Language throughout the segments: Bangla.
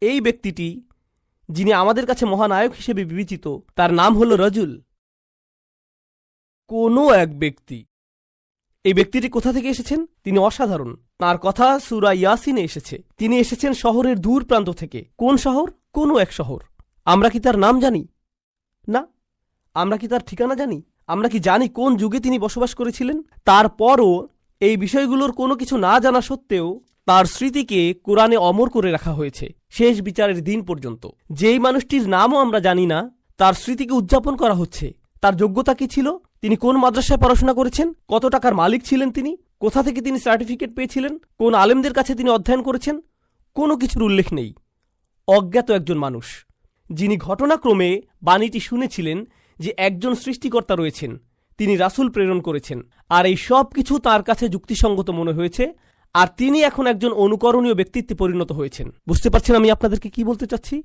এই ব্যক্তিটি, যিনি আমাদের কাছে মহানায়ক হিসেবে বিবেচিত, তার নাম হল রজুল। কোনো এক ব্যক্তি, এই ব্যক্তিটি কোথা থেকে এসেছেন? তিনি অসাধারণ। তার কথা সুরা ইয়াসিনে এসেছে। তিনি এসেছেন শহরের দূর প্রান্ত থেকে। কোন শহর? কোনো এক শহর। আমরা কি তার নাম জানি? না। আমরা কি তার ঠিকানা জানি? আমরা কি জানি কোন যুগে তিনি বসবাস করেছিলেন? তারপরও এই বিষয়গুলোর কোনো কিছু না জানা সত্ত্বেও তার স্মৃতিকে কোরআনে অমর করে রাখা হয়েছে, শেষ বিচারের দিন পর্যন্ত। যেই মানুষটির নামও আমরা জানি না, তার স্মৃতিকে উদযাপন করা হচ্ছে। তার যোগ্যতা কি ছিল? তিনি কোন মাদ্রাসায় পড়াশোনা করেছেন? কত টাকার মালিক ছিলেন তিনি? কোথা থেকে তিনি সার্টিফিকেট পেয়েছিলেন? কোন আলেমদের কাছে তিনি অধ্যয়ন করেছেন? কোনো কিছুর উল্লেখ নেই। অজ্ঞাত একজন মানুষ, যিনি ঘটনাক্রমে বাণীটি শুনেছিলেন যে একজন সৃষ্টিকর্তা রয়েছেন। তিনি রাসূল প্রেরণ করেছেন। আর এই সব কিছু তার কাছে যুক্তিসঙ্গত মনে হয়েছে। আর তিনি এখন একজন অনুকরণীয় ব্যক্তিত্বে পরিণত হয়েছেন। বুঝতে পারছেন আমি আপনাদেরকে কি বলতে চাচ্ছি?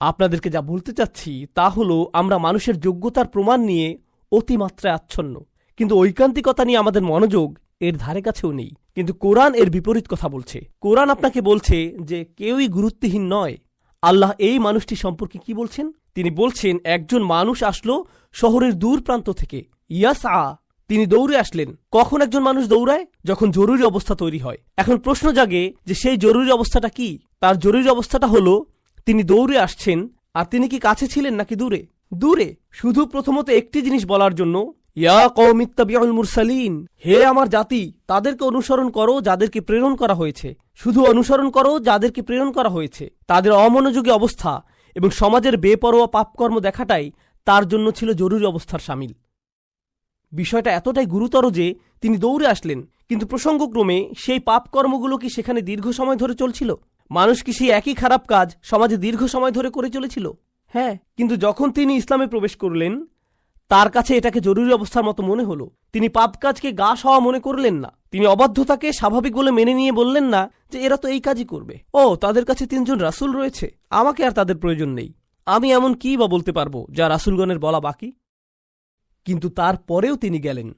আপনাদেরকে যা বলতে চাচ্ছি তা হল, আমরা মানুষের যোগ্যতার প্রমাণ নিয়ে অতিমাত্রায় আচ্ছন্ন। কিন্তু ঐকান্তিকতা নিয়ে আমাদের মনোযোগ এর ধারে কাছেও নেই। কিন্তু কোরআন এর বিপরীত কথা বলছে। কোরআন আপনাকে বলছে যে, কেউই গুরুত্বহীন নয়। আল্লাহ এই মানুষটি সম্পর্কে কি বলছেন? তিনি বলছেন, একজন মানুষ আসলো শহরের দূর প্রান্ত থেকে। ইয়াস আ তিনি দৌড়ে আসলেন। কখন একজন মানুষ দৌড়ায়? যখন জরুরি অবস্থা তৈরি হয়। এখন প্রশ্ন জাগে যে সেই জরুরি অবস্থাটা কি? তার জরুরি অবস্থাটা হলো, তিনি দৌড়ে আসছেন, আর তিনি কি কাছে ছিলেন নাকি দূরে? দূরে। শুধু প্রথমত একটি জিনিস বলার জন্য, ইয়া কৌমিত্তাবিউল মুরসালিন, হে আমার জাতি, তাদেরকে অনুসরণ করো যাদেরকে প্রেরণ করা হয়েছে। শুধু অনুসরণ করো যাদেরকে প্রেরণ করা হয়েছে। তাদের অমনোযোগী অবস্থা এবং সমাজের বেপরোয়া পাপকর্ম দেখাটাই তার জন্য ছিল জরুরি অবস্থার সামিল। বিষয়টা এতটাই গুরুতর যে তিনি দৌড়ে আসলেন, কিন্তু প্রসঙ্গক্রমে সেই পাপকর্মগুলো কি সেখানে দীর্ঘ সময় ধরে চলছিল? মানুষ কি সেই একই খারাপ কাজ সমাজে দীর্ঘ সময় ধরে করে চলেছিল? হ্যাঁ কিন্তু যখন তিনি ইসলামে প্রবেশ করলেন, তার কাছে এটাকে জরুরি অবস্থার মতো মনে হলো। তিনি পাপ কাজকে গা হওয়া মনে করলেন না। তিনি অবাধ্যতাকে স্বাভাবিক বলে মেনে নিয়ে বললেন না যে এরা তো এই কাজই করবে। ও, তাদের কাছে তিনজন রাসূল রয়েছে। আমাকে আর তাদের প্রয়োজন নেই। আমি এমন কি বা বলতে পারব যা রাসূলগণের বলা বাকি? কিন্তু তারপরেও তিনি গেলেন।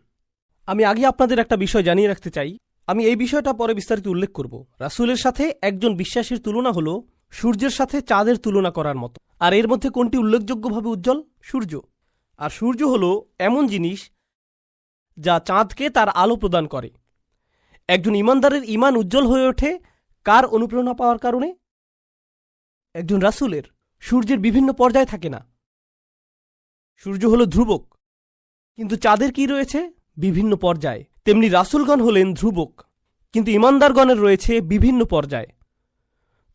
আমি আগে আপনাদের একটা বিষয় জানিয়ে রাখতে চাই। আমি এই বিষয়টা পরে বিস্তারিত উল্লেখ করব। রাসূলের সাথে একজন বিশ্বাসীর তুলনা হলো সূর্যের সাথে চাঁদের তুলনা করার মতো। আর এর মধ্যে কোনটি উল্লেখযোগ্যভাবে উজ্জ্বল? সূর্য। আর সূর্য হল এমন জিনিস যা চাঁদকে তার আলো প্রদান করে। একজন ইমানদারের ইমান উজ্জ্বল হয়ে ওঠে কার অনুপ্রেরণা পাওয়ার কারণে? একজন রাসূলের। সূর্যের বিভিন্ন পর্যায়ে থাকে না। সূর্য হল ধ্রুবক। কিন্তু চাঁদের কি রয়েছে? বিভিন্ন পর্যায়ে। তেমনি রাসূলগণ হলেন ধ্রুবক, কিন্তু ইমানদারগণের রয়েছে বিভিন্ন পর্যায়ে।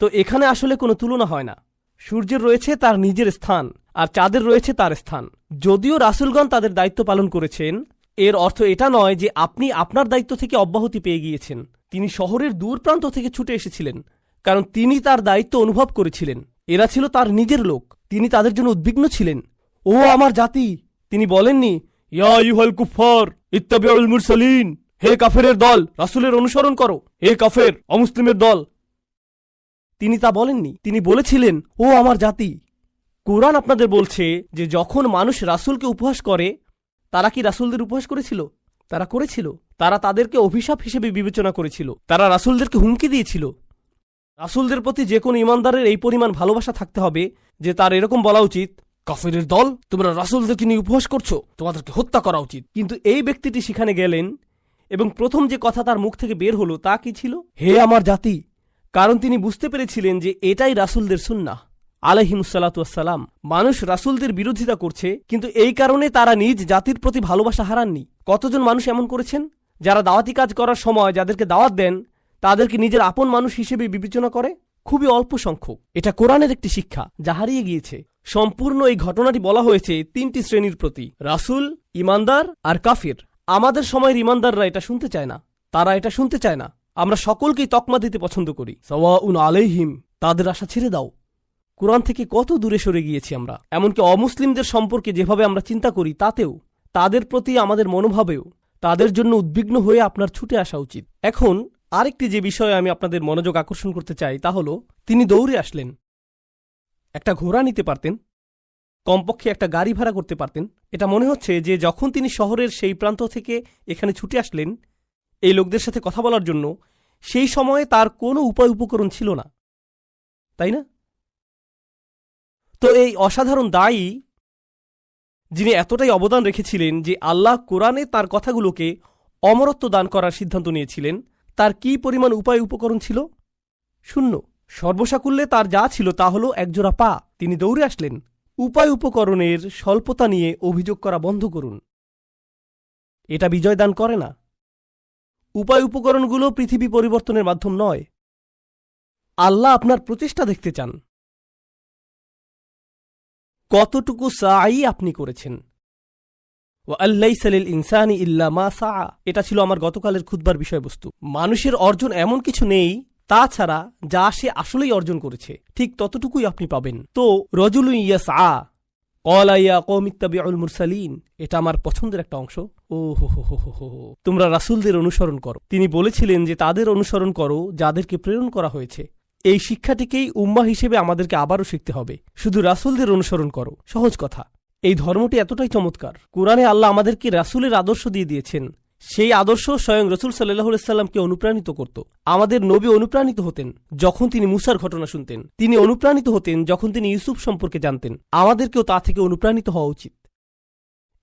তো এখানে আসলে কোনো তুলনা হয় না। সূর্যের রয়েছে তার নিজের স্থান, আর চাঁদের রয়েছে তার স্থান। যদিও রাসূলগণ তাদের দায়িত্ব পালন করেছেন, এর অর্থ এটা নয় যে আপনি আপনার দায়িত্ব থেকে অব্যাহতি পেয়ে গিয়েছেন। তিনি শহরের দূর প্রান্ত থেকে ছুটে এসেছিলেন, কারণ তিনি তার দায়িত্ব অনুভব করেছিলেন। এরা ছিল তার নিজের লোক, তিনি তাদের জন্য উদ্বিগ্ন ছিলেন। ও আমার জাতি! তিনি বলেননি মুরসালিন। হে কাফেরের দল, রাসূলের অনুসরণ করো। হে কাফের, অমুসলিমের দল। তিনি তা বলেননি। তিনি বলেছিলেন, ও আমার জাতি। কোরআন আপনাদের বলছে যে, যখন মানুষ রাসূলকে উপহাস করে, তারা কি রাসূলদের উপহাস করেছিল? তারা করেছিল। তারা তাদেরকে অভিশাপ হিসেবে বিবেচনা করেছিল। তারা রাসূলদেরকে হুমকি দিয়েছিল। রাসুলদের প্রতি যে কোনো ইমানদারের এই পরিমাণ ভালোবাসা থাকতে হবে যে, তার এরকম বলা উচিত কাফেরের দল তোমরা রাসূলদেরকে নিয়ে উপহাস করছ, তোমাদেরকে হত্যা করা উচিত। কিন্তু এই ব্যক্তিটি সেখানে গেলেন এবং প্রথম যে কথা তার মুখ থেকে বের হলো তা কি ছিল? হে আমার জাতি, কারণ তিনি বুঝতে পেরেছিলেন যে এটাই রাসূলদের সুন্নাহ। আলহিমসাল্লাতুয়াসাল্লাম মানুষ রাসূলদের বিরোধিতা করছে, কিন্তু এই কারণে তারা নিজ জাতির প্রতি ভালোবাসা হারাননি। কতজন মানুষ এমন করেছেন? যারা দাওয়াতি কাজ করার সময় যাদেরকে দাওয়াত দেন, তাদেরকে নিজের আপন মানুষ হিসেবে বিবেচনা করে? খুবই অল্প সংখ্যক। এটা কোরআনের একটি শিক্ষা, যা হারিয়ে গিয়েছে। সম্পূর্ণ এই ঘটনাটি বলা হয়েছে তিনটি শ্রেণির প্রতি, রাসূল ইমানদার আর কাফির। আমাদের সময়ের ইমানদাররা এটা শুনতে চায় না। তারা এটা শুনতে চায় না। আমরা সকলকেই তকমা দিতে পছন্দ করি। সওয়াউন আলাইহিম, তাদের আশা ছেড়ে দাও। কোরআন থেকে কত দূরে সরে গিয়েছি আমরা? এমনকি অমুসলিমদের সম্পর্কে যেভাবে আমরা চিন্তা করি, তাতেও তাদের প্রতি আমাদের মনোভাবেও তাদের জন্য উদ্বিগ্ন হয়ে আপনার ছুটে আসা উচিত। এখন আরেকটি যে বিষয়ে আমি আপনাদের মনোযোগ আকর্ষণ করতে চাই, তা হল, তিনি দৌড়ে আসলেন। একটা ঘোড়া নিতে পারতেন, কমপক্ষে একটা গাড়ি ভাড়া করতে পারতেন। এটা মনে হচ্ছে যে যখন তিনি শহরের সেই প্রান্ত থেকে এখানে ছুটে আসলেন, এই লোকদের সাথে কথা বলার জন্য, সেই সময়ে তার কোনো উপায় উপকরণ ছিল না। তাই না? তো এই অসাধারণ দায়ী, যিনি এতটাই অবদান রেখেছিলেন যে আল্লাহ কোরআনে তার কথাগুলোকে অমরত্ব দান করার সিদ্ধান্ত নিয়েছিলেন, তার কি পরিমাণ উপায় উপকরণ ছিল? শূন্য। সর্বসাকুল্যে তার যা ছিল তা হল একজোড়া পা। তিনি দৌড়ে আসলেন। উপায় উপকরণের স্বল্পতা নিয়ে অভিযোগ করা বন্ধ করুন। এটা বিজয় দান করে না। উপায় উপকরণগুলো পৃথিবী পরিবর্তনের মাধ্যম নয়। আল্লাহ আপনার প্রচেষ্টা দেখতে চান। কতটুকু সাই আপনি করেছেন? ও আল্লাইসালিল ইনসানি ইল্লা মা সা এটা ছিল আমার গতকালের খুদবার বিষয়বস্তু। মানুষের অর্জন এমন কিছু নেই তাছাড়া যা সে আসলেই অর্জন করেছে, ঠিক ততটুকুই আপনি পাবেন। তো রজুলু ইয়াস আ কলাইয়া কৌমিত্তাবিউল মুরসালিন, এটা আমার পছন্দের একটা অংশ। ও হো হো হো হো। তোমরা রাসূলদের অনুসরণ করো। তিনি বলেছিলেন যে তাদের অনুসরণ করো, যাদেরকে প্রেরণ করা হয়েছে। এই শিক্ষাটিকেই উম্মা হিসেবে আমাদেরকে আবারও শিখতে হবে। শুধু রাসূলদের অনুসরণ করো, সহজ কথা। এই ধর্মটি এতটাই চমৎকার। কোরআনে আল্লাহ আমাদেরকে রাসূলের আদর্শ দিয়ে দিয়েছেন। সেই আদর্শ স্বয়ং রসুল সাল্লাহ সাল্লামকে অনুপ্রাণিত করত। আমাদের নবী অনুপ্রাণিত হতেন যখন তিনি মুসার ঘটনা শুনতেন। তিনি অনুপ্রাণিত হতেন যখন তিনি ইউসুফ সম্পর্কে জানতেন। আমাদেরকেও তা থেকে অনুপ্রাণিত হওয়া উচিত।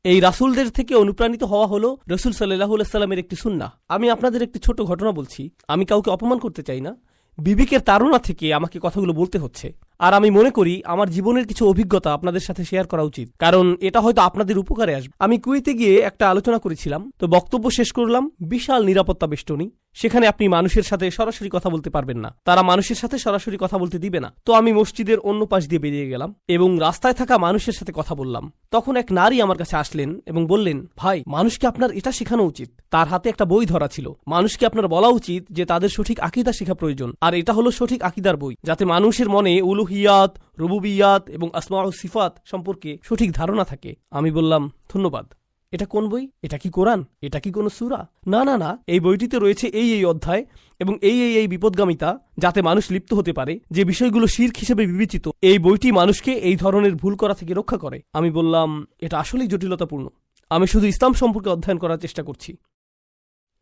এই রাসূলদের থেকে অনুপ্রাণিত হওয়া হলো রসুল সাল্লাহ সাল্লামের একটি সুন্না আমি আপনাদের একটি ছোট ঘটনা বলছি। আমি কাউকে অপমান করতে চাই না। বিবেকের তাড়না থেকে আমাকে কথাগুলো বলতে হচ্ছে। আর আমি মনে করি আমার জীবনের কিছু অভিজ্ঞতা আপনাদের সাথে শেয়ার করা উচিত। কারণ এটা হয়তো আপনাদের উপকারে আসবে। আমি কুয়েতে গিয়ে একটা আলোচনা করেছিলাম, তো বক্তব্য শেষ করলাম, বিশাল নিরাপত্তা বেষ্টনী। সেখানে আপনি মানুষের সাথে সরাসরি কথা বলতে পারবেন না। তারা মানুষের সাথে সরাসরি কথা বলতে দিবে না। তো আমি মসজিদের অন্য পাশ দিয়ে বেরিয়ে গেলাম এবং রাস্তায় থাকা মানুষের সাথে কথা বললাম। তখন এক নারী আমার কাছে আসলেন এবং বললেন, ভাই, মানুষকে আপনার এটা শেখানো উচিত। তার হাতে একটা বই ধরা ছিল। মানুষকে আপনার বলা উচিত যে তাদের সঠিক আকিদা শেখা প্রয়োজন। আর এটা হলো সঠিক আকিদার বই, যাতে মানুষের মনে উলুহিয়াত, রুবুবিয়াত এবং আসমা সিফাত সম্পর্কে সঠিক ধারণা থাকে। আমি বললাম, ধন্যবাদ। এটা কোন বই? এটা কি কোরআন? এটা কি কোনো সুরা? না না না। এই বইটিতে রয়েছে এই এই অধ্যায় এবং এই এই এই বিপদগামিতা যাতে মানুষ লিপ্ত হতে পারে, যে বিষয়গুলো শির্ক হিসেবে বিবেচিত, এই বইটি মানুষকে এই ধরনের ভুল করা থেকে রক্ষা করে। আমি বললাম, এটা আসলেই জটিলতাপূর্ণ। আমি শুধু ইসলাম সম্পর্কে অধ্যয়ন করার চেষ্টা করছি।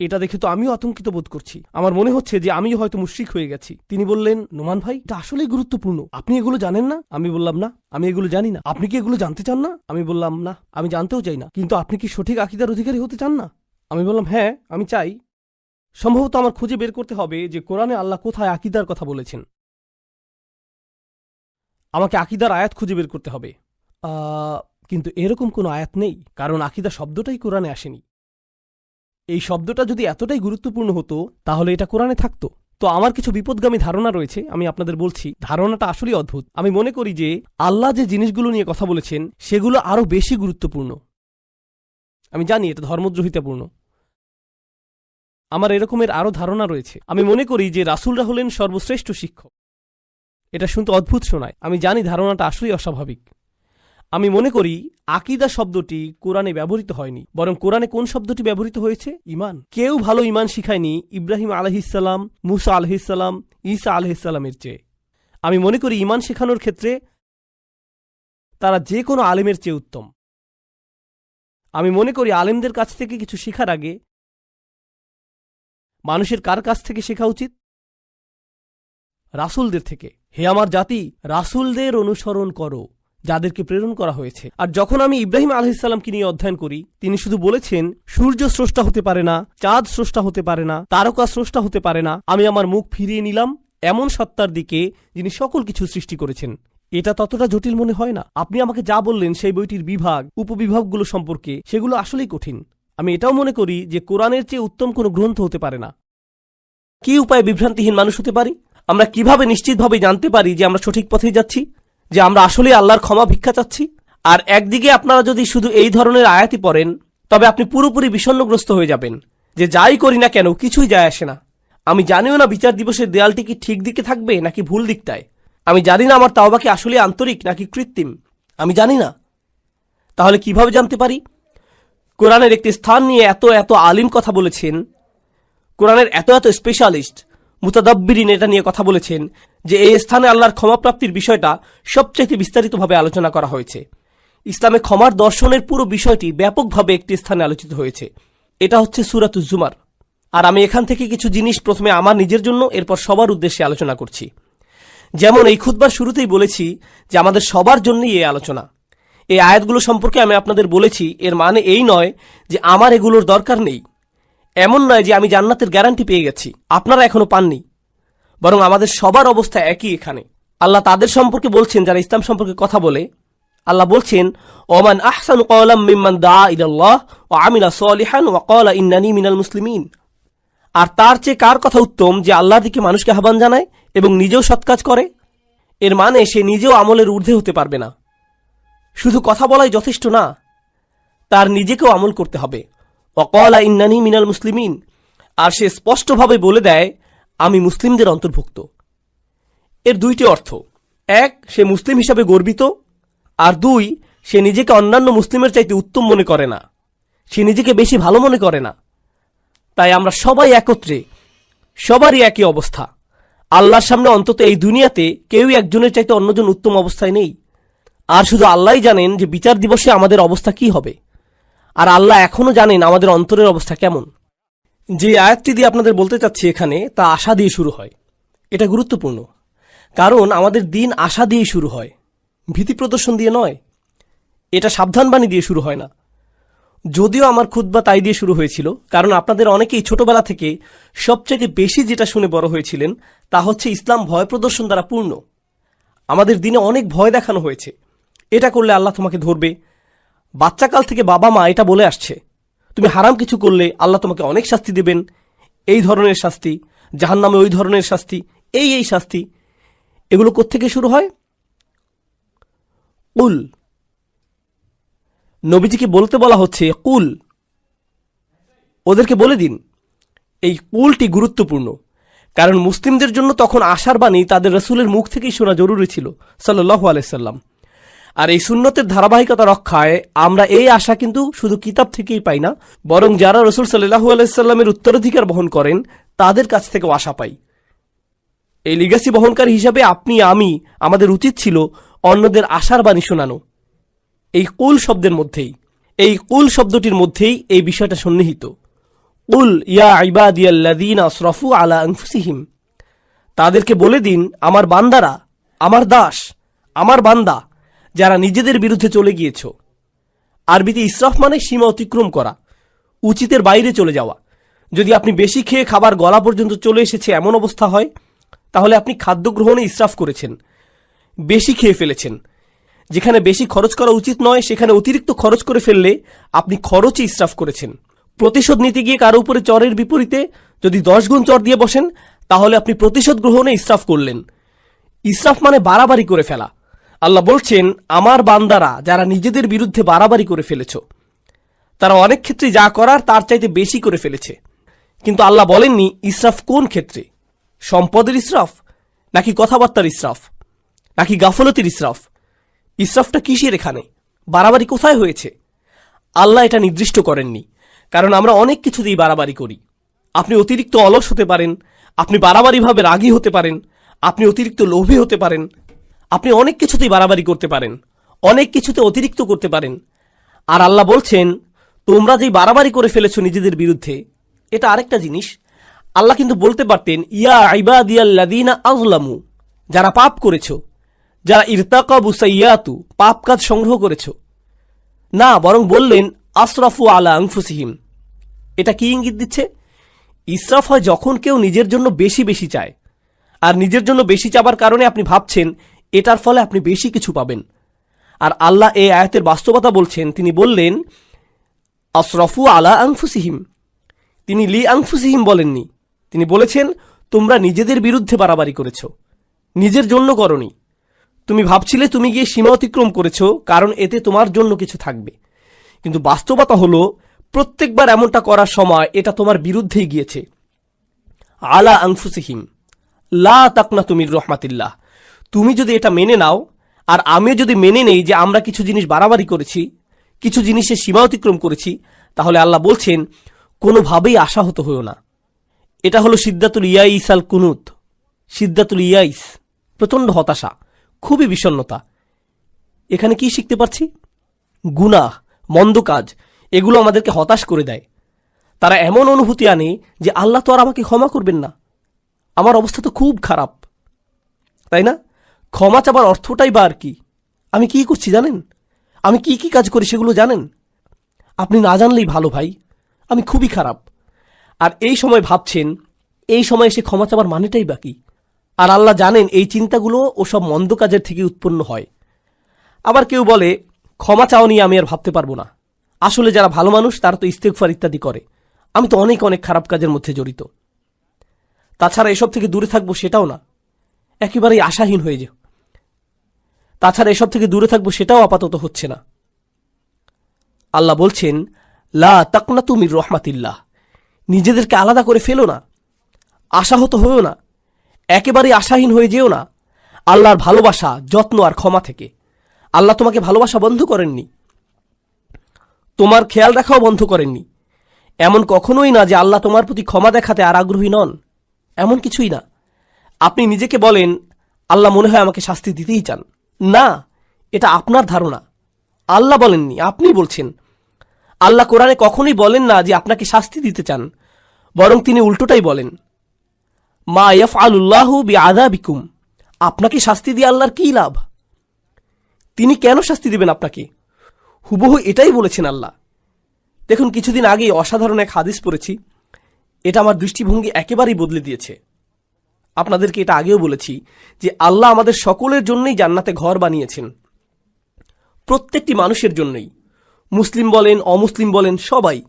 এটা দেখে তো আমিও আতঙ্কিত বোধ করছি। আমার মনে হচ্ছে যে আমিও হয়তো মুশ্রিক হয়ে গেছি। তিনি বললেন, নোমান ভাই, এটা আসলেই গুরুত্বপূর্ণ। আপনি এগুলো জানেন না? আমি বললাম, না, আমি এগুলো জানি না। আপনি কি এগুলো জানতে চান না? আমি বললাম, না, আমি জানতেও চাই না। কিন্তু আপনি কি সঠিক আকিদার অধিকারী হতে চান না? আমি বললাম হ্যাঁ আমি চাই। সম্ভবত আমার খুঁজে বের করতে হবে যে কোরআনে আল্লাহ কোথায় আকিদার কথা বলেছেন। আমাকে আকিদার আয়াত খুঁজে বের করতে হবে। কিন্তু এরকম কোনো আয়াত নেই। কারণ আকিদা শব্দটাই কোরআনে আসেনি। এই শব্দটা যদি এতটাই গুরুত্বপূর্ণ হতো, তাহলে এটা কোরআনে থাকতো। তো আমার কিছু বিপদগামী ধারণা রয়েছে, আমি আপনাদের বলছি, ধারণাটা আসলেই অদ্ভুত। আমি মনে করি যে, আল্লাহ যে জিনিসগুলো নিয়ে কথা বলেছেন, সেগুলো আরও বেশি গুরুত্বপূর্ণ। আমি জানি এটা ধর্মদ্রোহিতাপূর্ণ। আমার এরকমের আরও ধারণা রয়েছে। আমি মনে করি যে, রাসূলরা হলেন সর্বশ্রেষ্ঠ শিক্ষক। এটা শুনতে অদ্ভুত শোনায়। আমি জানি ধারণাটা আসলেই অস্বাভাবিক। আমি মনে করি আকিদা শব্দটি কোরআনে ব্যবহৃত হয়নি। বরং কোরআনে কোন শব্দটি ব্যবহৃত হয়েছে? ইমান। কেউ ভালো ইমান শিখায়নি ইব্রাহিম আলহিসাল্লাম মুসা আলহিসাল্লাম ঈসা আলহিসাল্লামের চেয়ে। আমি মনে করি ইমান শেখানোর ক্ষেত্রে তারা যে কোনো আলেমের চেয়ে উত্তম। আমি মনে করি আলেমদের কাছ থেকে কিছু শেখার আগে মানুষের কার কাছ থেকে শেখা উচিত? রাসূলদের থেকে। হে আমার জাতি, রাসূলদের অনুসরণ করো। যাদেরকে প্রেরণ করা হয়েছে। আর যখন আমি ইব্রাহিম আলহিসাল্লামকে নিয়ে অধ্যয়ন করি, তিনি শুধু বলেছেন, সূর্য স্রষ্টা হতে পারে না, চাঁদ স্রষ্টা হতে পারে না, তারকা স্রষ্টা হতে পারে না, আমি আমার মুখ ফিরিয়ে নিলাম, এমন সত্তার দিকে যিনি সকল কিছু সৃষ্টি করেছেন। এটা ততটা জটিল মনে হয় না। আপনি আমাকে যা বললেন, সেই বইটির বিভাগ, উপবিভাগগুলো সম্পর্কে, সেগুলো আসলেই কঠিন। আমি এটাও মনে করি যে কোরআনের চেয়ে উত্তম কোনো গ্রন্থ হতে পারে না। কি উপায়ে বিভ্রান্তিহীন মানুষ হতে পারি? আমরা কীভাবে নিশ্চিতভাবে জানতে পারি যে আমরা সঠিক পথে যাচ্ছি? যে আমরা আসলে আল্লাহর ক্ষমা ভিক্ষা চাচ্ছি। আর একদিকে আপনারা যদি শুধু এই ধরনের আয়াতি পড়েন, তবে আপনি পুরোপুরি বিষণ্ণগ্রস্ত হয়ে যাবেন। যে যাই করি না কেন, কিছুই যায় আসে না। আমি জানিও না বিচার দিবসের দেয়ালটি কি ঠিক দিকে থাকবে, নাকি ভুল দিকটায়। আমি জানি না আমার তাওবা কি আসলে আন্তরিক, নাকি কৃত্রিম। আমি জানি না। তাহলে কীভাবে জানতে পারি? কোরআনের একটি স্থান নিয়ে এত এত আলিম কথা বলেছেন। কোরআনের এত এত স্পেশালিস্ট মুতাদাব্বিরিন এটা নিয়ে কথা বলেছেন। যে এই স্থানে আল্লাহর ক্ষমাপ্রাপ্তির বিষয়টা সবচাইতে বিস্তারিতভাবে আলোচনা করা হয়েছে। ইসলামে ক্ষমার দর্শনের পুরো বিষয়টি ব্যাপকভাবে একটি স্থানে আলোচিত হয়েছে। এটা হচ্ছে সুরাতুজ জুমার। আর আমি এখান থেকে কিছু জিনিস প্রথমে আমার নিজের জন্য, এরপর সবার উদ্দেশ্যে আলোচনা করছি। যেমন এই খুতবার শুরুতেই বলেছি যে আমাদের সবার জন্যই এই আলোচনা। এই আয়াতগুলো সম্পর্কে আমি আপনাদের বলেছি, এর মানে এই নয় যে আমার এগুলোর দরকার নেই। এমন নয় যে আমি জান্নাতের গ্যারান্টি পেয়ে গেছি। আপনারা এখনও পাননি। বরং আমাদের সবার অবস্থা একই এখানে। আল্লাহ তাদের সম্পর্কে বলছেন, যারা ইসলাম সম্পর্কে কথা বলে, আল্লাহ বলছেন, ওমান আহসান কওলাম মিম্মান দা ইলাল্লাহ ও আমিলা সলিহান ওয়া ক্বালা ইন্নানি মিনাল মুসলিমিন। আর তার চেয়ে কার কথা উত্তম যে আল্লাহর দিকে মানুষকে আহ্বান জানায় এবং নিজেও সৎ কাজ করে? এর মানে সে নিজেও আমলের ঊর্ধ্বে হতে পারবে না। শুধু কথা বলাই যথেষ্ট না, তার নিজেকেও আমল করতে হবে। অকলা ইন্নানি মিনাল মুসলিমিন। আর সে স্পষ্টভাবে বলে দেয় আমি মুসলিমদের অন্তর্ভুক্ত। এর দুইটি অর্থ। এক, সে মুসলিম হিসাবে গর্বিত। আর দুই, সে নিজেকে অন্যান্য মুসলিমের চাইতে উত্তম মনে করে না। সে নিজেকে বেশি ভালো মনে করে না। তাই আমরা সবাই একত্রে, সবারই একই অবস্থা। আল্লাহর সামনে অন্তত এই দুনিয়াতে কেউই একজনের চাইতে অন্যজন উত্তম অবস্থায় নেই। আর শুধু আল্লাহই জানেন যে বিচার দিবসে আমাদের অবস্থা কি হবে। আর আল্লাহ এখনও জানেন আমাদের অন্তরের অবস্থা কেমন। যে আয়াতটি দিয়ে আপনাদের বলতে চাচ্ছি এখানে, তা আশা দিয়ে শুরু হয়। এটা গুরুত্বপূর্ণ। কারণ আমাদের দিন আশা দিয়েই শুরু হয়। ভীতি প্রদর্শন দিয়ে নয়। এটা সাবধানবাণী দিয়ে শুরু হয় না। যদিও আমার খুদ্া তাই দিয়ে শুরু হয়েছিল, কারণ আপনাদের অনেকেই ছোটবেলা থেকে সবচেয়ে বেশি যেটা শুনে বড় হয়েছিলেন, তা হচ্ছে ইসলাম ভয় প্রদর্শন দ্বারা পূর্ণ। আমাদের দিনে অনেক ভয় দেখানো হয়েছে। এটা করলে আল্লাহ তোমাকে ধরবে। বাচ্চাকাল থেকে বাবা মা এটা বলে আসছে। তুমি হারাম কিছু করলে আল্লাহ তোমাকে অনেক শাস্তি দেবেন। এই ধরনের শাস্তি জাহান নামে ওই ধরনের শাস্তি, এই এই শাস্তি, এগুলো কোত্থেকে শুরু হয়? কুল। নবীজিকে বলতে বলা হচ্ছে, কুল। ওদেরকে বলে দিন, এই কুলটি গুরুত্বপূর্ণ। কারণ মুসলিমদের জন্য তখন আশার বাণী তাদের রসুলের মুখ থেকেই শোনা জরুরি ছিল সাল্লাহ আলাইসাল্লাম আর এই সুন্নতের ধারাবাহিকতা রক্ষায় আমরা এই আশা কিন্তু শুধু কিতাব থেকেই পাই না, বরং যারা রসুল সাল্লাহু আলাইসাল্লামের উত্তরাধিকার বহন করেন, তাদের কাছ থেকেও আশা পাই। এই লিগাসি বহনকারী হিসাবে আপনি, আমি, আমাদের উচিত ছিল অন্যদের আশার বাণী শোনানো। এই কুল শব্দের মধ্যেই, এই কুল শব্দটির মধ্যেই এই বিষয়টা সন্নিহিত। উল, ইয়া ইবাদিয়াল্লাদিন আসরফু আলা আনফুসিহিম। তাদেরকে বলে দিন, আমার বান্দারা, আমার দাস, আমার বান্দা যারা নিজেদের বিরুদ্ধে চলে গিয়েছ। আরবিতে ইসরাফ মানে সীমা অতিক্রম করা, উচিতের বাইরে চলে যাওয়া। যদি আপনি বেশি খেয়ে খাবার গলা পর্যন্ত চলে এসেছে এমন অবস্থা হয়, তাহলে আপনি খাদ্য গ্রহণে ইসরাফ করেছেন, বেশি খেয়ে ফেলেছেন। যেখানে বেশি খরচ করা উচিত নয়, সেখানে অতিরিক্ত খরচ করে ফেললে আপনি খরচই ইসরাফ করেছেন। প্রতিশোধ নিতে গিয়ে কারও উপরে চরের বিপরীতে যদি দশ গুণ চর দিয়ে বসেন, তাহলে আপনি প্রতিশোধ গ্রহণে ইসরাফ করলেন। ইসরাফ মানে বাড়াবাড়ি করে ফেলা। আল্লাহ বলছেন, আমার বান্দারা, যারা নিজেদের বিরুদ্ধে বাড়াবাড়ি করে ফেলেছ, তারা অনেক ক্ষেত্রে যা করার তার চাইতে বেশি করে ফেলেছে। কিন্তু আল্লাহ বলেননি, ইসরাফ কোন ক্ষেত্রে? সম্পদের ইসরাফ? নাকি কথাবার্তার ইসরাফ? নাকি গাফলতির ইসরাফ? ইসরাফটা কিসের এখানে? বাড়াবাড়ি কোথায় হয়েছে? আল্লাহ এটা নির্দিষ্ট করেননি, কারণ আমরা অনেক কিছুতেই বাড়াবাড়ি করি। আপনি অতিরিক্ত অলস হতে পারেন, আপনি বাড়াবাড়িভাবে রাগী হতে পারেন, আপনি অতিরিক্ত লোভী হতে পারেন আপনি অনেক কিছুতেই বাড়াবাড়ি করতে পারেন, অনেক কিছুতে অতিরিক্ত করতে পারেন। আর আল্লাহ বলছেন, তোমরা যেই বাড়াবাড়ি করে ফেলেছো নিজেদের বিরুদ্ধে, এটা আরেকটা জিনিস। আল্লাহ কিন্তু বলতে পারতেন, ইয়া আইবা আইবাদিয়াল্লাদিনা আজলামু যারা পাপ করেছ, যারা ইরতাকাবু সাইয়াতু, পাপ কাজ সংগ্রহ করেছ। না, বরং বললেন আশরাফু আলা আংফুসিহিম এটা কি ইঙ্গিত দিচ্ছে? ইসরাফ হয় যখন কেউ নিজের জন্য বেশি বেশি চায়। আর নিজের জন্য বেশি চাবার কারণে আপনি ভাবছেন এটার ফলে আপনি বেশি কিছু পাবেন। আর আল্লাহ এই আয়াতের বাস্তবতা বলছেন, তিনি বললেন, আশরফু আলা আংফুসিহিম তিনি লি আংফুসিহিম বলেননি। তিনি বলেছেন, তোমরা নিজেদের বিরুদ্ধে বাড়াবাড়ি করেছ। নিজের জন্য করনি। তুমি ভাবছিলে তুমি গিয়ে সীমা অতিক্রম করেছ, কারণ এতে তোমার জন্য কিছু থাকবে। কিন্তু বাস্তবতা হলো, প্রত্যেকবার এমনটা করার সময় এটা তোমার বিরুদ্ধেই গিয়েছে। আলা আংফুসিহিম লা তাকনা তুমির রহমাতিল্লাহ। তুমি যদি এটা মেনে নাও, আর আমিও যদি মেনে নেই যে আমরা কিছু জিনিস বাড়াবাড়ি করেছি, কিছু জিনিসের সীমা অতিক্রম করেছি, তাহলে আল্লাহ বলছেন, কোনোভাবেই আশাহত হয়েও না। এটা হলো সিদ্ধাতুল ইয়াইস আল কুনুত। সিদ্ধাতুল ইয়াইস, প্রচণ্ড হতাশা, খুবই বিষণ্নতা এখানে কি শিখতে পারছি? গুনাহ, মন্দ কাজ, এগুলো আমাদেরকে হতাশ করে দেয়। তারা এমন অনুভূতি আনে যে আল্লাহ তো আর আমাকে ক্ষমা করবেন না। আমার অবস্থা তো খুব খারাপ। তাই না? ক্ষমা চাবার অর্থটাই বা আর কি? আমি কি করছি জানেন? আমি কি কি কাজ করি সেগুলো জানেন? আপনি না জানলেই ভালো ভাই। আমি খুবই খারাপ। আর এই সময় ভাবছেন, এই সময় এসে ক্ষমা চাবার মানেটাই বাকি আর আল্লাহ জানেন এই চিন্তাগুলো ওসব মন্দ কাজের থেকে উৎপন্ন হয়। আবার কেউ বলে, ক্ষমা চাও নিয়ে আমি আর ভাবতে পারব না। আসলে যারা ভালো মানুষ, তারা তো ইস্তেকফার ইত্যাদি করে। আমি তো অনেক অনেক খারাপ কাজের মধ্যে জড়িত। তাছাড়া এসব থেকে দূরে থাকব সেটাও না। একেবারেই আশাহীন হয়ে যাও তাছাড়া এসব থেকে দূরে থাকব সেটাও আপাতত হচ্ছে না। আল্লাহ বলছেন, লা তাকনা তুমি রহমাতিল্লাহ, নিজেদেরকে আলাদা করে ফেলো না, আশাহত হয়েও না, একেবারেই আশাহীন হয়ে যেও না, আল্লাহর ভালোবাসা, যত্ন আর ক্ষমা থেকে। আল্লাহ তোমাকে ভালোবাসা বন্ধ করেননি, তোমার খেয়াল রাখাও বন্ধ করেননি। এমন কখনোই না যে আল্লাহ তোমার প্রতি ক্ষমা দেখাতে আর আগ্রহী নন, এমন কিছুই না। আপনি নিজেকে বলেন, আল্লাহ মনে হয় আমাকে শাস্তি দিতেই চান। না, এটা আপনার ধারণা। আল্লাহ বলেননি, আপনি বলছেন। আল্লাহ কোরআনে কখনোই বলেন না যে আপনাকে শাস্তি দিতে চান, বরং তিনি উল্টোটাই বলেন। মা ইয়াফ আলুল্লাহু বি আদা বিকুম আপনাকে শাস্তি দিয়ে আল্লাহর কী লাভ? তিনি কেন শাস্তি দেবেন আপনাকে? হুবহু এটাই বলেছেন আল্লাহ। দেখুন, কিছুদিন আগে অসাধারণ এক হাদিস পড়েছি। এটা আমার দৃষ্টিভঙ্গি একেবারেই বদলে দিয়েছে। আপনাদেরকে এটা আগেও বলেছি যে আল্লাহ আমাদের সকলের জন্যই জান্নাতে ঘর বানিয়েছেন। প্রত্যেকটি মানুষের জন্যই। মুসলিম বলেন, অমুসলিম বলেন, সবাই।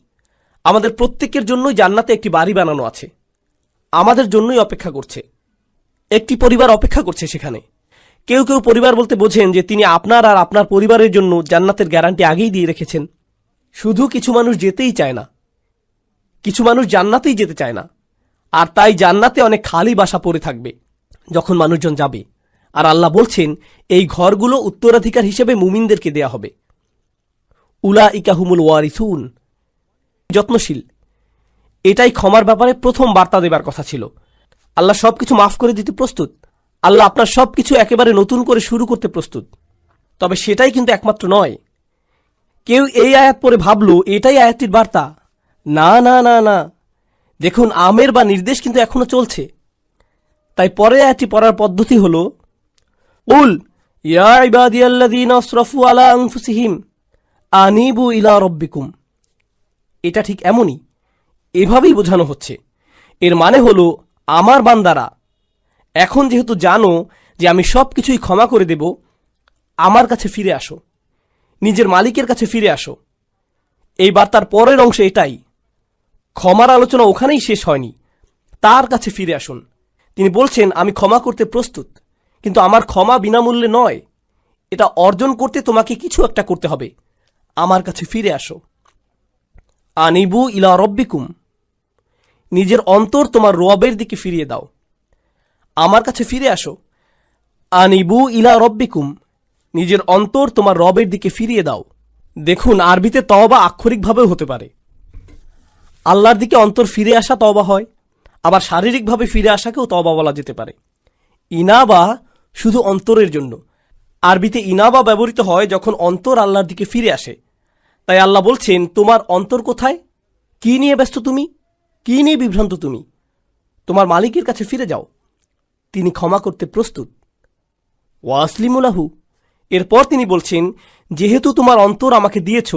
আমাদের প্রত্যেকের জন্যই জান্নাতে একটি বাড়ি বানানো আছে। আমাদের জন্যই অপেক্ষা করছে। একটি পরিবার অপেক্ষা করছে সেখানে। কেউ কেউ পরিবার বলতে বোঝেন যে তিনি আপনার আর আপনার পরিবারের জন্য জান্নাতের গ্যারান্টি আগেই দিয়ে রেখেছেন। শুধু কিছু মানুষ যেতেই চায় না। কিছু মানুষ জান্নাতেই যেতে চায় না। আর তাই জান্নাতে অনেক খালি বাসা পড়ে থাকবে যখন মানুষজন যাবে। আর আল্লাহ বলছেন, এই ঘরগুলো উত্তরাধিকার হিসেবে মুমিনদেরকে দেয়া হবে। উলা ইকাহুমুল ওয়ারিসুন। যত্নশীল। এটাই ক্ষমার ব্যাপারে প্রথম বার্তা দেবার কথা ছিল। আল্লাহ সব কিছু মাফ করে দিতে প্রস্তুত। আল্লাহ আপনার সব কিছু একেবারে নতুন করে শুরু করতে প্রস্তুত। তবে সেটাই কিন্তু একমাত্র নয়। কেউ এই আয়াত পরে ভাবল, এটাই আয়াতটির বার্তা। না না না না। দেখুন, আমের বা নির্দেশ কিন্তু এখনও চলছে। তাই পরে আয়াতটি পড়ার পদ্ধতি হল, উল, ইয়া আনফুসিহিম, আনিবু ইলা রব্বিকুম। এটা ঠিক এমনই, এভাবেই বোঝানো হচ্ছে। এর মানে হলো, আমার বান্দারা, এখন যেহেতু জানো যে আমি সব কিছুই ক্ষমা করে দেব, আমার কাছে ফিরে আসো। নিজের মালিকের কাছে ফিরে আসো। এই বার্তার পরের অংশ এটাই। ক্ষমার আলোচনা ওখানেই শেষ হয়নি। তার কাছে ফিরে আসুন। তিনি বলছেন, আমি ক্ষমা করতে প্রস্তুত, কিন্তু আমার ক্ষমা বিনামূল্যে নয়। এটা অর্জন করতে তোমাকে কিছু একটা করতে হবে। আমার কাছে ফিরে আসো। আনিবু ইলা রব্বিকুম। নিজের অন্তর তোমার রবের দিকে ফিরিয়ে দাও। আমার কাছে ফিরে আসো। আনিবু ইলা রব্বিকুম। নিজের অন্তর তোমার রবের দিকে ফিরিয়ে দাও। দেখুন, আরবিতে তওবা আক্ষরিকভাবেও হতে পারে। আল্লাহর দিকে অন্তর ফিরে আসা তবা হয়, আবার শারীরিকভাবে ফিরে আসাকেও তবা বলা যেতে পারে। ইনাবা শুধু অন্তরের জন্য। আরবিতে ইনাবা ব্যবহৃত হয় যখন অন্তর আল্লাহর দিকে ফিরে আসে। তাই আল্লাহ বলছেন, তোমার অন্তর কোথায়? কি নিয়ে ব্যস্ত তুমি? কি নিয়ে বিভ্রান্ত তুমি? তোমার মালিকের কাছে ফিরে যাও। তিনি ক্ষমা করতে প্রস্তুত। ওয়াসলিমুলাহু এরপর তিনি বলছেন, যেহেতু তোমার অন্তর আমাকে দিয়েছ,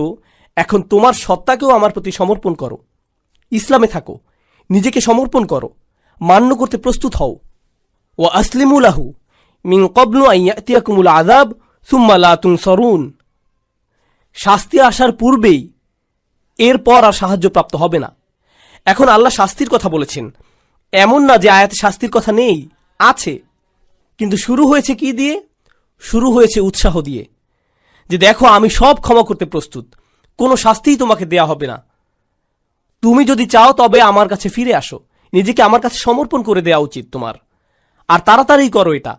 এখন তোমার সত্তাকেও আমার প্রতি সমর্পণ করো। ইসলামে থাকো। নিজেকে সমর্পণ করো। মান্য করতে প্রস্তুত হও। ও আসলিমুলাহু মিন কবনু আইয়াতিয়াকুমুল আদাব সুম্মা লা তুনসরুন। শাস্তি আসার পূর্বেই এরপর আর সাহায্যপ্রাপ্ত হবে না। এখন আল্লাহ শাস্তির কথা বলেছেন। এমন না যে আয়াতে শাস্তির কথা নেই, আছে। কিন্তু শুরু হয়েছে কি দিয়ে? শুরু হয়েছে উৎসাহ দিয়ে। যে দেখো, আমি সব ক্ষমা করতে প্রস্তুত। কোনো শাস্তিই তোমাকে দেয়া হবে না। তুমি যদি চাও তবে আমার কাছে ফিরে আসো। নিজেকে আমার কাছে সমর্পণ করে দেওয়া উচিত তোমার। আর তাড়াতাড়ি করো এটা।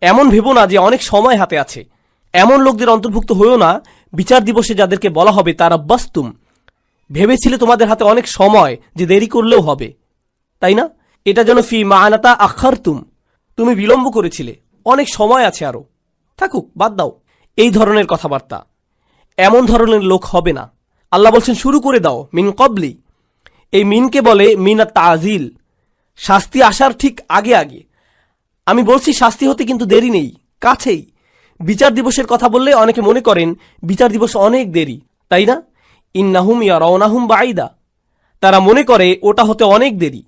এমন ভেবো না যে অনেক সময় হাতে আছে। এমন লোকদের অন্তর্ভুক্ত হয়েও না। বিচার দিবসে যাদেরকে বলা হবে তারা বাস্তুম। ভেবেছিলে তোমাদের হাতে অনেক সময় যে দেরি করলেও হবে। তাই না? এটা যেন ফি মানাতা আখারতুম। তুমি বিলম্ব করেছিলে। অনেক সময় আছে আরও। থাকুক, বাদ দাও। এই ধরনের কথাবার্তা। এমন ধরনের লোক হবে না। আল্লাহ বলছেন, শুরু করে দাও, মিন কবলি এই মিনকে বলে মিনা তাজিল। শাস্তি আসার ঠিক আগে আগে। আমি বলছি শাস্তি হতে কিন্তু দেরি নেই, কাছেই। বিচার দিবসের কথা বললে অনেকে মনে করেন বিচার দিবস অনেক দেরি, তাই না? ইন্নাহুম ইয়া রওনাহুম বাইদা তারা মনে করে ওটা হতে অনেক দেরি।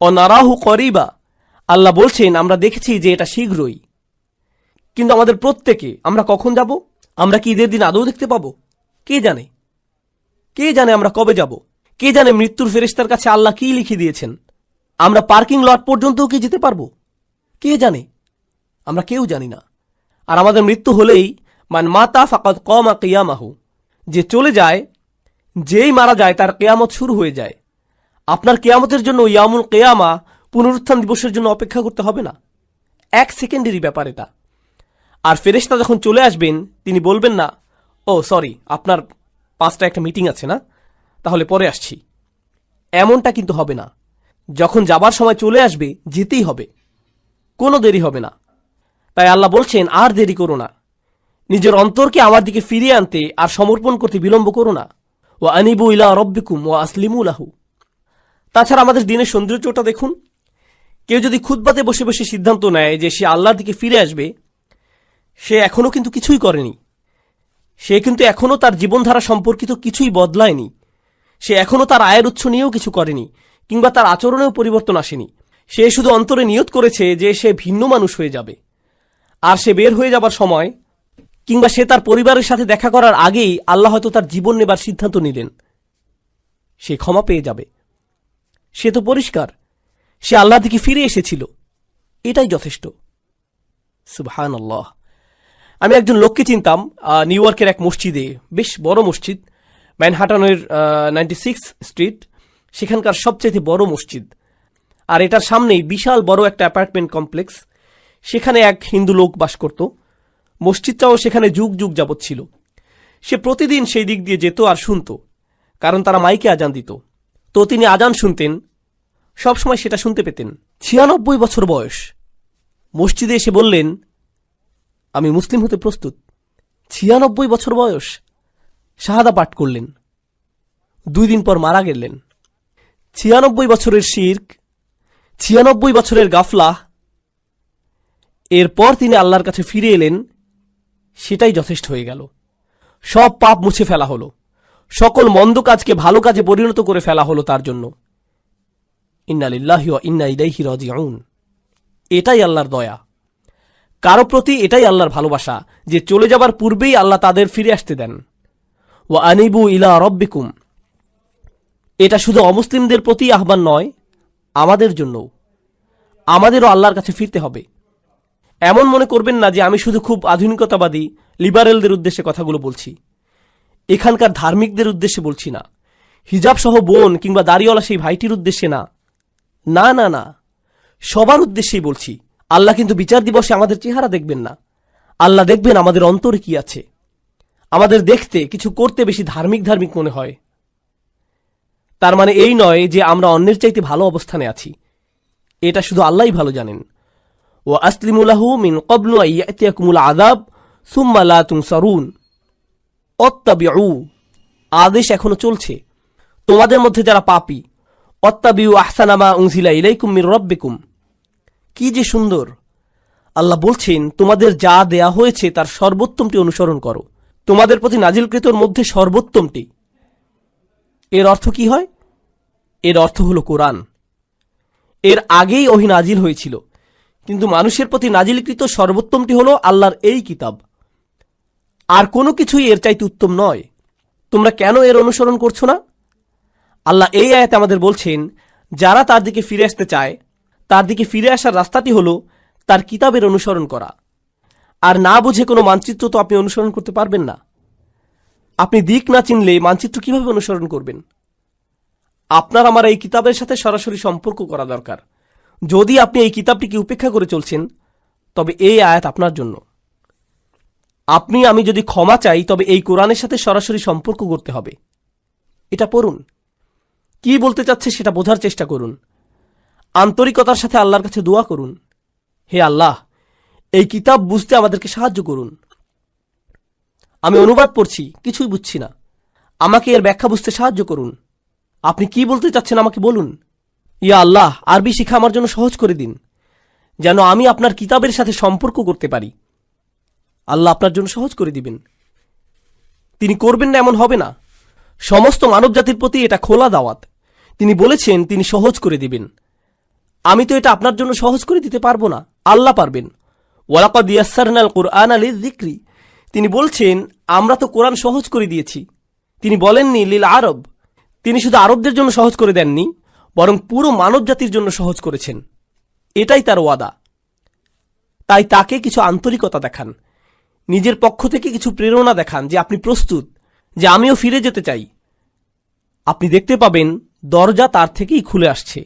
অনারাহু করিবা। আল্লাহ বলছেন, আমরা দেখেছি যে এটা শীঘ্রই। কিন্তু আমাদের প্রত্যেকে, আমরা কখন যাব? আমরা কি ঈদের দিন আদৌ দেখতে পাবো? কে জানে? কে জানে আমরা কবে যাব? কে জানে মৃত্যুর ফেরেশতার কাছে আল্লাহ কি লিখে দিয়েছেন? আমরা পার্কিং লট পর্যন্তও কি যেতে পারব? কে জানে? আমরা কেউ জানি না। আর আমাদের মৃত্যু হলেই, মান মাতা ফাকাত কমা কিয়ামাহু। যে চলে যায়, যেই মারা যায়, তার কেয়ামত শুরু হয়ে যায়। আপনার কেয়ামতের জন্য ইয়ামুল কেয়ামা পুনরুত্থান দিবসের জন্য অপেক্ষা করতে হবে না। এক সেকেন্ডেরই ব্যাপার এটা। আর ফেরেশতা যখন চলে আসবেন, তিনি বলবেন না, ও সরি আপনার পাঁচটা একটা মিটিং আছে না? তাহলে পরে আসছি। এমনটা কিন্তু হবে না। যখন যাবার সময় চলে আসবে, যেতেই হবে। কোনো দেরি হবে না। তাই আল্লাহ বলছেন, আর দেরি করো না। নিজের অন্তরকে আমার দিকে ফিরিয়ে আনতে আর সমর্পণ করতে বিলম্ব করো না। ও আনিবু ইলা রব্বিকুম ও আসলিমু লাহু। তাছাড়া আমাদের দিনের সৌন্দর্যটা দেখুন। কেউ যদি খুদবাতে বসে বসে সিদ্ধান্ত নেয় যে সে আল্লাহর দিকে ফিরে আসবে, সে এখনও কিন্তু কিছুই করেনি। সে কিন্তু এখনও তার জীবনধারা সম্পর্কিত কিছুই বদলায়নি। সে এখনও তার আয়ের উৎস নিয়েও কিছু করেনি, কিংবা তার আচরণেও পরিবর্তন আসেনি। সে শুধু অন্তরে নিয়ত করেছে যে সে ভিন্ন মানুষ হয়ে যাবে। আর সে বের হয়ে যাবার সময়, কিংবা সে তার পরিবারের সাথে দেখা করার আগেই আল্লাহ হয়তো তার জীবন নেবার সিদ্ধান্ত নিলেন। সে ক্ষমা পেয়ে যাবে। সে তো পরিষ্কার। সে আল্লাহ দিকে ফিরে এসেছিল। এটাই যথেষ্ট। সুবহান আল্লাহ আমি একজন লোককে চিনতাম নিউ ইয়র্কের এক মসজিদে, বেশ বড় মসজিদ। ম্যানহাটনের নাইনটি সিক্স স্ট্রিট সেখানকার সবচেয়ে বড় মসজিদ। আর এটার সামনেই বিশাল বড় একটা অ্যাপার্টমেন্ট কমপ্লেক্স। সেখানে এক হিন্দু লোক বাস করত। মসজিদটাও সেখানে যুগ যুগ যাবৎ ছিল। সে প্রতিদিন সেই দিক দিয়ে যেত আর শুনত, কারণ তারা মাইকে আজান দিত। তো তিনি আজান শুনতেন সবসময় সেটা শুনতে পেতেন। ছিয়ানব্বই বছর বয়স। মসজিদে এসে বললেন, আমি মুসলিম হতে প্রস্তুত। ছিয়ানব্বই বছর বয়স। শাহাদা পাঠ করলেন। দুই দিন পর মারা গেলেন। ছিয়ানব্বই বছরের শির্ক, ছিয়ানব্বই বছরের গাফলা, এরপর তিনি আল্লাহর কাছে ফিরে এলেন, সেটাই যথেষ্ট হয়ে গেল। সব পাপ মুছে ফেলা হলো। সকল মন্দ কাজকে ভালো কাজে পরিণত করে ফেলা হলো তার জন্য। ইন্নালিল্লাহি ইন্না ইলাইহি রাজিউন। এটাই আল্লাহর দয়া। কারও প্রতি এটাই আল্লাহর ভালোবাসা যে চলে যাবার পূর্বেই আল্লাহ তাদের ফিরে আসতে দেন। ও আনিবু ইলা রব্বিকুম। এটা শুধু অমুসলিমদের প্রতি আহ্বান নয়, আমাদের জন্যও। আমাদেরও আল্লাহর কাছে ফিরতে হবে। এমন মনে করবেন না যে আমি শুধু খুব আধুনিকতাবাদী, লিবারেলদের উদ্দেশ্যে কথাগুলো বলছি। এখানকার ধার্মিকদের উদ্দেশ্যে বলছি না। হিজাব সহ বোন কিংবা দাড়িওয়ালা সেই ভাইটির উদ্দেশ্যে না। না না না। সবার উদ্দেশ্যেই বলছি, আল্লাহ কিন্তু বিচার দিবসে আমাদের চেহারা দেখবেন না। আল্লাহ দেখবেন আমাদের অন্তরে কি আছে। আমাদের দেখতে কিছু করতে বেশি ধার্মিক ধার্মিক মনে হয়। তার মানে এই নয় যে আমরা অন্যের চাইতে ভালো অবস্থানে আছি। এটা শুধু আল্লাহই ভালো জানেন। ও আসলিমুলাহু মিন আইয়াতিয়াকুমুল আদাব সুম্মা লা তুনসারুন। অত্তাবিউ, আদেশ এখনও চলছে। তোমাদের মধ্যে যারা পাপী, অত্তাবিউ আহসানামা উংজিলা ইলাইকুম মির রব্বিকুম। কি যে সুন্দর। আল্লাহ বলছেন, তোমাদের যা দেয়া হয়েছে তার সর্বোত্তমটি অনুসরণ করো। তোমাদের প্রতি নাজিলকৃতর মধ্যে সর্বোত্তমটি। এর অর্থ কি হয়? এর অর্থ হলো কোরআন। এর আগেই ওহি নাজিল হয়েছিল। কিন্তু মানুষের প্রতি নাজিলকৃত সর্বোত্তমটি হলো আল্লাহর এই কিতাব। আর কোনো কিছুই এর চাইতে উত্তম নয়। তোমরা কেন এর অনুসরণ করছ না? আল্লাহ এই আয়াতে আমাদের বলছেন, যারা তার দিকে ফিরে আসতে চায়, তার দিকে ফিরে আসার রাস্তাটি হলো তার কিতাবের অনুসরণ করা। আর না বুঝে কোনো মানচিত্র তো আপনি অনুসরণ করতে পারবেন না। আপনি দিক না চিনলে মানচিত্র কীভাবে অনুসরণ করবেন? আপনার আমার এই কিতাবের সাথে সরাসরি সম্পর্ক করা দরকার। যদি আপনি এই কিতাবটিকে উপেক্ষা করে চলছেন, তবে এই আয়াত আপনার জন্য। আপনি, আমি যদি ক্ষমা চাই, তবে এই কোরআনের সাথে সরাসরি সম্পর্ক করতে হবে। এটা পড়ুন। কি বলতে চাচ্ছে সেটা বোঝার চেষ্টা করুন। আন্তরিকতার সাথে আল্লাহর কাছে দোয়া করুন। হে আল্লাহ এই কিতাব বুঝতে আমাদেরকে সাহায্য করুন। আমি অনুবাদ পড়ছি, কিছুই বুঝছি না। আমাকে এর ব্যাখ্যা বুঝতে সাহায্য করুন। আপনি কি বলতে চাচ্ছেন আমাকে বলুন? ইয়া আল্লাহ, আরবি শিখা আমার জন্য সহজ করে দিন, যেন আমি আপনার কিতাবের সাথে সম্পর্ক করতে পারি। আল্লাহ আপনার জন্য সহজ করে দিবেন। তিনি করবেন না এমন হবে না। সমস্ত মানব জাতির প্রতি এটা খোলা দাওয়াত। তিনি বলেছেন, তিনি সহজ করে দিবেন। আমি তো এটা আপনার জন্য সহজ করে দিতে পারব না। আল্লাহ পারবেন। ওয়ালাকদ ইয়াসারনাল কোরআন আলী জিক্রি তিনি বলছেন, আমরা তো কোরআন সহজ করে দিয়েছি। তিনি বলেননি লীল আরব। তিনি শুধু আরবদের জন্য সহজ করে দেননি, বরং পুরো মানব জাতির জন্য সহজ করেছেন। এটাই তার ওয়াদা। তাই তাকে কিছু আন্তরিকতা দেখান। নিজের পক্ষ থেকে কিছু প্রেরণা দেখান যে আপনি প্রস্তুত, যে আমিও ফিরে যেতে চাই। আপনি দেখতে পাবেন, দরজা তার থেকেই খুলে আসছে।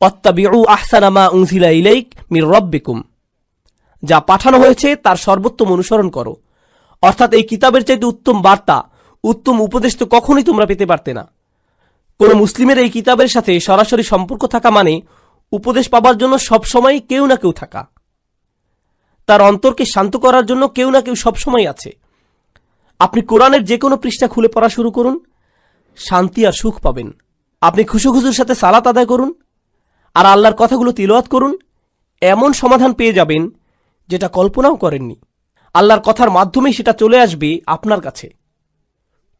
অত্তাবিউ আহসানামা উনজিলা ইলাইক মির রব্বিকুম। যা পাঠানো হয়েছে তার সর্বোত্তম অনুসরণ করো। অর্থাৎ এই কিতাবের চাইতে উত্তম বার্তা, উত্তম উপদেশ তো কখনোই তোমরা পেতে পারতে না। কোন মুসলিমের এই কিতাবের সাথে সরাসরি সম্পর্ক থাকা মানে উপদেশ পাবার জন্য সবসময় কেউ না কেউ থাকা। তার অন্তরকে শান্ত করার জন্য কেউ না কেউ সবসময় আছে। আপনি কোরআনের যে কোনো পৃষ্ঠা খুলে পড়া শুরু করুন, শান্তি আর সুখ পাবেন। আপনি খুশু খুশুর সাথে সালাত আদায় করুন, আর আল্লাহর কথাগুলো তিলওয়াত করুন, এমন সমাধান পেয়ে যাবেন যেটা কল্পনাও করেননি। আল্লাহর কথার মাধ্যমেই সেটা চলে আসবে আপনার কাছে।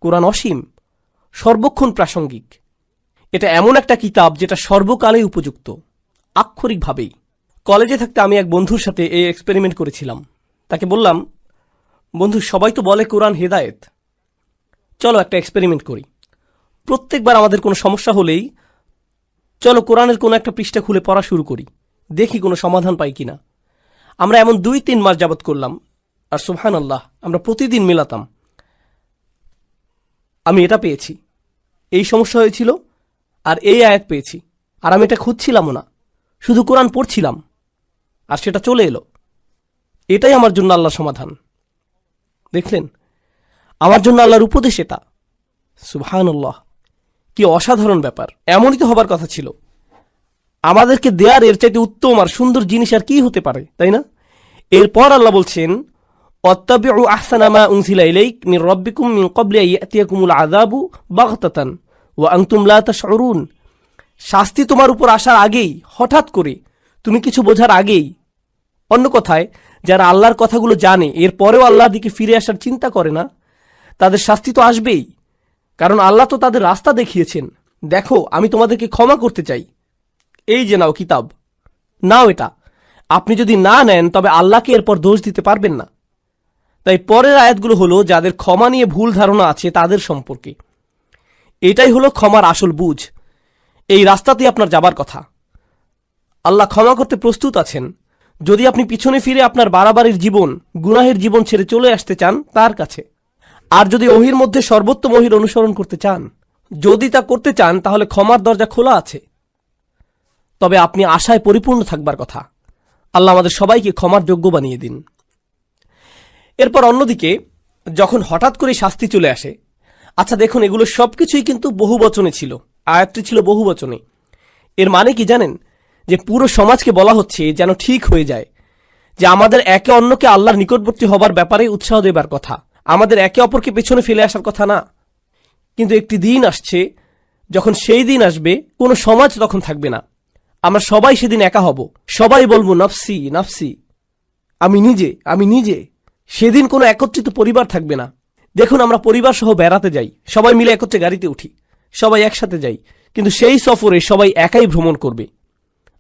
কোরআন অসীম, সর্বক্ষণ প্রাসঙ্গিক। এটা এমন একটা কিতাব যেটা সর্বকালে উপযুক্ত, আক্ষরিকভাবেই। কলেজে থাকতে আমি এক বন্ধুর সাথে এই এক্সপেরিমেন্ট করেছিলাম। তাকে বললাম, বন্ধু, সবাই তো বলে কোরআন হেদায়েত। চলো একটা এক্সপেরিমেন্ট করি। প্রত্যেকবার আমাদের কোনো সমস্যা হলেই চলো কোরআনের কোনো একটা পৃষ্ঠা খুলে পড়া শুরু করি। দেখি কোনো সমাধান পাই কিনা। আমরা এমন দুই, তিন মাস যাবত করলাম। আর সুবহান আল্লাহ আমরা প্রতিদিন মেলাতাম। আমি এটা পেয়েছি। এই সমস্যা হয়েছিল, আর এই আয়াত পেয়েছি। আর আমি এটা খুঁজছিলামও না। শুধু কোরআন পড়ছিলাম। আর সেটা চলে এলো। এটাই আমার জন্য আল্লাহর সমাধান। দেখলেন? আমার জন্য আল্লাহর উপদেশ এটা। সুবহান আল্লাহ কি অসাধারণ ব্যাপার। এমনই তো হবার কথা ছিল। আমাদেরকে দেয়ার এর চাইতে উত্তম আর সুন্দর জিনিস আর কি হতে পারে, তাই না? এরপর আল্লাহ বলছেন, অত্তাবিউ আহসানামা উনসিলা ইলাইক মির রব্বিকুম মিন ক্বাবলি আন ইয়াতিয়াকুমুল আযাবু বাগতাতান ওয়া শাস্তি তোমার উপর আসার আগেই, হঠাৎ করে, তুমি কিছু বোঝার আগেই। অন্য কথায়, যারা আল্লাহর কথাগুলো জানে, এরপরেও আল্লাহর দিকে ফিরে আসার চিন্তা করে না, তাদের শাস্তি তো আসবেই। কারণ আল্লাহ তো তাদের রাস্তা দেখিয়েছেন। দেখো, আমি তোমাদেরকে ক্ষমা করতে চাই। এই যে নাও কিতাব। নাও এটা। আপনি যদি না নেন, তবে আল্লাহকে এরপর দোষ দিতে পারবেন না। তাই পরের আয়াতগুলো হলো, যাদের ক্ষমা নিয়ে ভুল ধারণা আছে তাদের সম্পর্কে। এটাই হলো ক্ষমার আসল বুঝ। এই রাস্তাতে আপনার যাবার কথা। আল্লাহ ক্ষমা করতে প্রস্তুত আছেন। যদি আপনি পিছনে ফিরে আপনার বাড়াবাড়ির জীবন, গুনাহের জীবন ছেড়ে চলে আসতে চান, তার কাছে। আর যদি ওহির মধ্যে সর্বোত্তম ওহির অনুসরণ করতে চান, যদি তা করতে চান, তাহলে ক্ষমার দরজা খোলা আছে। তবে আপনি আশায় পরিপূর্ণ থাকবার কথা। আল্লাহ আমাদের সবাইকে ক্ষমার যোগ্য বানিয়ে দিন। এরপর অন্যদিকে, যখন হঠাৎ করে শাস্তি চলে আসে আচ্ছা দেখুন, এগুলো সবকিছুই কিন্তু বহু বচনে ছিল। আয়াতটি ছিল বহু বচনে। এর মানে কি জানেন? যে পুরো সমাজকে বলা হচ্ছে যেন ঠিক হয়ে যায়। যে আমাদের একে অন্যকে আল্লাহর নিকটবর্তী হবার ব্যাপারে উৎসাহ দেবার কথা। আমাদের একে অপরকে পেছনে ফেলে আসার কথা না। কিন্তু একটি দিন আসছে, যখন সেই দিন আসবে, কোনো সমাজ তখন থাকবে না। আমরা সবাই সেদিন একা হব। সবাই বলব, নফসি নফসি। আমি নিজে আমি নিজে। সেদিন কোনো একত্রিত পরিবার থাকবে না। দেখুন, আমরা পরিবার সহ বেড়াতে যাই। সবাই মিলে একত্রে গাড়িতে উঠি। সবাই একসাথে যাই। কিন্তু সেই সফরে সবাই একাই ভ্রমণ করবে।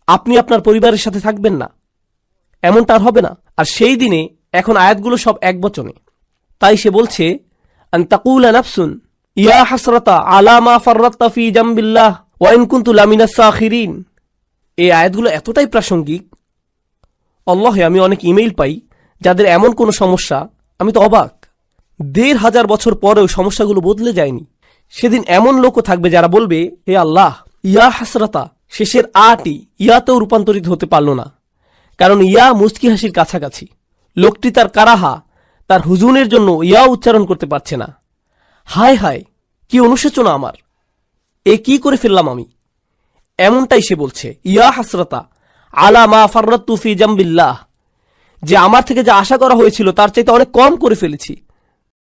আপনি আপনার পরিবারের সাথে থাকবেন না। এমনটা আর হবে না। আর সেই দিনে এখন আয়াতগুলো সব এক বচনে। তাই সে বলছে নাফসুন ইয়া হাসরাতা আলা মা ফাররাত্তা ফি জামবিল্লাহ ওয়া ইন কুনতু সাখিরিন। এই আয়াতগুলো এতটাই প্রাসঙ্গিক। অল্লাহে আমি অনেক ইমেইল পাই যাদের এমন কোনো সমস্যা, আমি তো অবাক। দেড় হাজার বছর পরেও সমস্যাগুলো বদলে যায়নি। সেদিন এমন লোকও থাকবে যারা বলবে, হে আল্লাহ, ইয়া হাসরাতা, শেষের আটি ইয়াতেও রূপান্তরিত হতে পারল না। কারণ ইয়া মুস্কি হাসির কাছাকাছি। লোকটি তার কারাহা, তার হুজুনের জন্য ইয়া উচ্চারণ করতে পারছে না। হায় হায়, কি অনুশোচনা আমার। এ কি করে ফেললাম আমি? এমনটাই সে বলছে, ইয়া হাসরতা, আলা মা ফাররাত্তু তুফি জাম্বিল্লাহ, যে আমার থেকে যা আশা করা হয়েছিল তার চাইতে অনেক কম করে ফেলেছি।